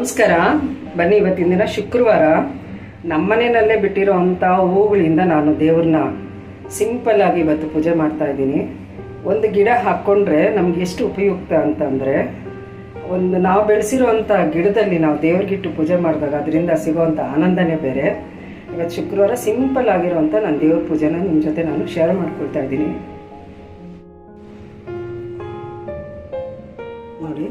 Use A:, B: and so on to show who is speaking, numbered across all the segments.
A: ನಮಸ್ಕಾರ. ಬನ್ನಿ, ಇವತ್ತಿನ ದಿನ ಶುಕ್ರವಾರ ನಮ್ಮನೆಯಲ್ಲೇ ಬಿಟ್ಟಿರೋ ಅಂಥ ಹೂಗಳಿಂದ ನಾನು ದೇವ್ರನ್ನ ಸಿಂಪಲ್ ಆಗಿ ಇವತ್ತು ಪೂಜೆ ಮಾಡ್ತಾ ಇದ್ದೀನಿ. ಒಂದು ಗಿಡ ಹಾಕ್ಕೊಂಡ್ರೆ ನಮ್ಗೆ ಎಷ್ಟು ಉಪಯುಕ್ತ ಅಂತಂದರೆ, ಒಂದು ನಾವು ಬೆಳೆಸಿರೋವಂಥ ಗಿಡದಲ್ಲಿ ನಾವು ದೇವ್ರಿಗಿಟ್ಟು ಪೂಜೆ ಮಾಡಿದಾಗ ಅದರಿಂದ ಸಿಗೋವಂಥ ಆನಂದನೇ ಬೇರೆ. ಇವತ್ತು ಶುಕ್ರವಾರ ಸಿಂಪಲ್ ಆಗಿರೋವಂಥ ನಾನು ದೇವ್ರ ಪೂಜೆನ ನಿಮ್ಮ ಜೊತೆ ನಾನು ಶೇರ್ ಮಾಡ್ಕೊಳ್ತಾ ಇದ್ದೀನಿ. ನೋಡಿ.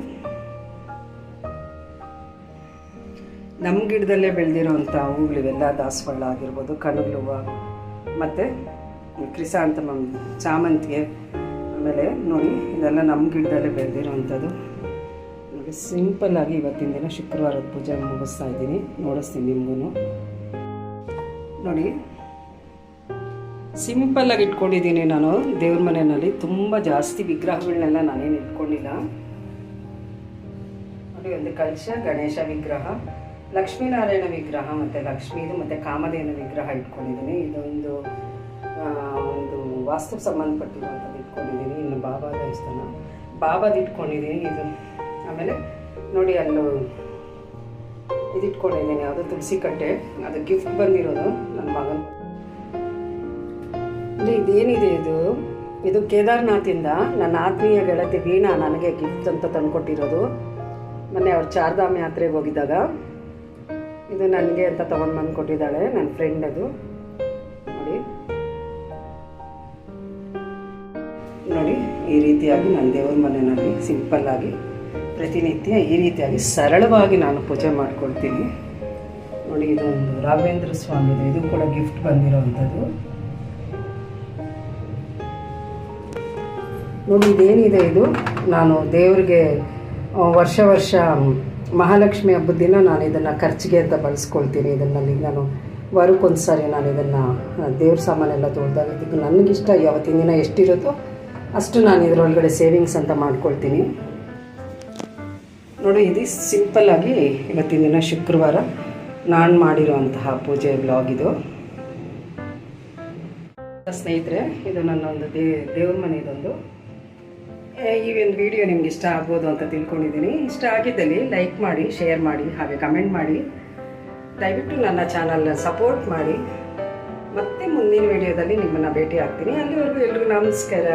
A: ನಮ್ಮ ಗಿಡದಲ್ಲೇ ಬೆಳೆದಿರೋವಂಥ ಹೂಗಳಿವೆಲ್ಲ, ದಾಸವಾಳ ಆಗಿರ್ಬೋದು ಕಣಗ್ಲ ಮತ್ತು ಕ್ರಿಸಾಂತಮಮ್ ಚಾಮಂತಿಗೆ, ಆಮೇಲೆ ನೋಡಿ, ಇದೆಲ್ಲ ನಮ್ಮ ಗಿಡದಲ್ಲೇ ಬೆಳೆದಿರೋವಂಥದ್ದು. ಸಿಂಪಲ್ಲಾಗಿ ಇವತ್ತಿನ ದಿನ ಶುಕ್ರವಾರದ ಪೂಜೆ ಮುಗಿಸ್ತಾ ಇದ್ದೀನಿ. ನೋಡಿಸ್ತೀನಿ ನಿಮಗೂ ನೋಡಿ ಸಿಂಪಲ್ಲಾಗಿ ಇಟ್ಕೊಂಡಿದ್ದೀನಿ ನಾನು ದೇವ್ರ ಮನೆಯಲ್ಲಿ. ತುಂಬ ಜಾಸ್ತಿ ವಿಗ್ರಹಗಳನ್ನೆಲ್ಲ ನಾನೇನು ಇಟ್ಕೊಂಡಿಲ್ಲ. ನೋಡಿ, ಒಂದು ಕಲಶ ಗಣೇಶ ವಿಗ್ರಹ. ಲಕ್ಷ್ಮೀನಾರಾಯಣ ವಿಗ್ರಹ ಮತ್ತು ಲಕ್ಷ್ಮೀದು ಮತ್ತು ಕಾಮಧೇನು ವಿಗ್ರಹ ಇಟ್ಕೊಂಡಿದ್ದೀನಿ. ಇದೊಂದು ಒಂದು ವಾಸ್ತು ಸಂಬಂಧಪಟ್ಟಿರುವಂಥದ್ದು ಇಟ್ಕೊಂಡಿದ್ದೀನಿ. ಇನ್ನು ಬಾಬಾ ದೇವಸ್ಥಾನ, ಬಾಬಾದು ಇಟ್ಕೊಂಡಿದ್ದೀನಿ. ಇದು ಆಮೇಲೆ ನೋಡಿ ಅಲ್ಲೂ ಇದು ಇಟ್ಕೊಂಡಿದ್ದೀನಿ. ಅದು ತುಳಸಿ ಕಟ್ಟೆ ಅದು ಗಿಫ್ಟ್ ಬಂದಿರೋದು ನನ್ನ ಮಗನ. ಅಂದರೆ ಇದೇನಿದೆ ಇದು? ಇದು ಕೇದಾರ್ನಾಥಿಂದ ನನ್ನ ಆತ್ಮೀಯ ಗೆಳತಿ ವೀಣಾ ನನಗೆ ಗಿಫ್ಟ್ ಅಂತ ತಂದುಕೊಟ್ಟಿರೋದು. ಮೊನ್ನೆ ಅವ್ರು ಚಾರ್ಧಾಮ್ ಯಾತ್ರೆಗೆ ಹೋಗಿದ್ದಾಗ ಇದು ನನಗೆ ಅಂತ ತೊಗೊಂಡು ಬಂದು ಕೊಟ್ಟಿದ್ದಾಳೆ ನನ್ನ ಫ್ರೆಂಡ್ ಅದು. ನೋಡಿ. ನೋಡಿ, ಈ ರೀತಿಯಾಗಿ ನನ್ನ ದೇವ್ರ ಮನೆಯಲ್ಲಿ ಸಿಂಪಲ್ಲಾಗಿ ಪ್ರತಿನಿತ್ಯ ಈ ರೀತಿಯಾಗಿ ಸರಳವಾಗಿ ನಾನು ಪೂಜೆ ಮಾಡ್ಕೊಳ್ತೀನಿ. ನೋಡಿ ಇದೊಂದು ರಾಘವೇಂದ್ರ ಸ್ವಾಮಿದು ಇದು. ಕೂಡ ಗಿಫ್ಟ್ ಬಂದಿರೋವಂಥದ್ದು. ನೋಡಿ, ಇದೇನಿದೆ ಇದು? ನಾನು ದೇವರಿಗೆ ವರ್ಷ ವರ್ಷ ಮಹಾಲಕ್ಷ್ಮಿ ಹಬ್ಬದ ದಿನ ನಾನು ಇದನ್ನು ಖರ್ಚಿಗೆ ಅಂತ ಬಳಸ್ಕೊಳ್ತೀನಿ. ಇದನ್ನಲ್ಲಿ ನಾನು ವಾರಕ್ಕೊಂದು ಸಾರಿ ನಾನು ಇದನ್ನು ದೇವ್ರ ಸಾಮಾನೆಲ್ಲ ತೊಳೆದಾಗ ಇದಕ್ಕೆ ನನಗಿಷ್ಟ ಯಾವತ್ತಿನ ದಿನ ಎಷ್ಟಿರುತ್ತೋ ಅಷ್ಟು ನಾನು ಇದರೊಳಗಡೆ ಸೇವಿಂಗ್ಸ್ ಅಂತ ಮಾಡ್ಕೊಳ್ತೀನಿ. ನೋಡಿ, ಇದು ಸಿಂಪಲ್ಲಾಗಿ ಇವತ್ತಿನ ದಿನ ಶುಕ್ರವಾರ ನಾನು ಮಾಡಿರೋಂತಹ ಪೂಜೆ ಬ್ಲಾಗ್ ಇದು. ಸ್ನೇಹಿತರೆ, ಇದು ನನ್ನೊಂದು ದೇ, ದೇವ್ರ ಮನೆಯದೊಂದು ಈ ಒಂದು ವಿಡಿಯೋ ನಿಮ್ಗೆ ಇಷ್ಟ ಆಗ್ಬೋದು ಅಂತ ತಿಳ್ಕೊಂಡಿದ್ದೀನಿ. ಇಷ್ಟ ಆಗಿದ್ದಲ್ಲಿ ಲೈಕ್ ಮಾಡಿ ಶೇರ್ ಮಾಡಿ, ಹಾಗೆ ಕಮೆಂಟ್ ಮಾಡಿ. ದಯವಿಟ್ಟು ನನ್ನ ಚಾನಲ್ನ ಸಪೋರ್ಟ್ ಮಾಡಿ. ಮತ್ತೆ ಮುಂದಿನ ವಿಡಿಯೋದಲ್ಲಿ ನಿಮ್ಮನ್ನು ಭೇಟಿ ಆಗ್ತೀನಿ ಅಲ್ಲಿವರೆಗೂ ಎಲ್ರಿಗೂ ನಮಸ್ಕಾರ.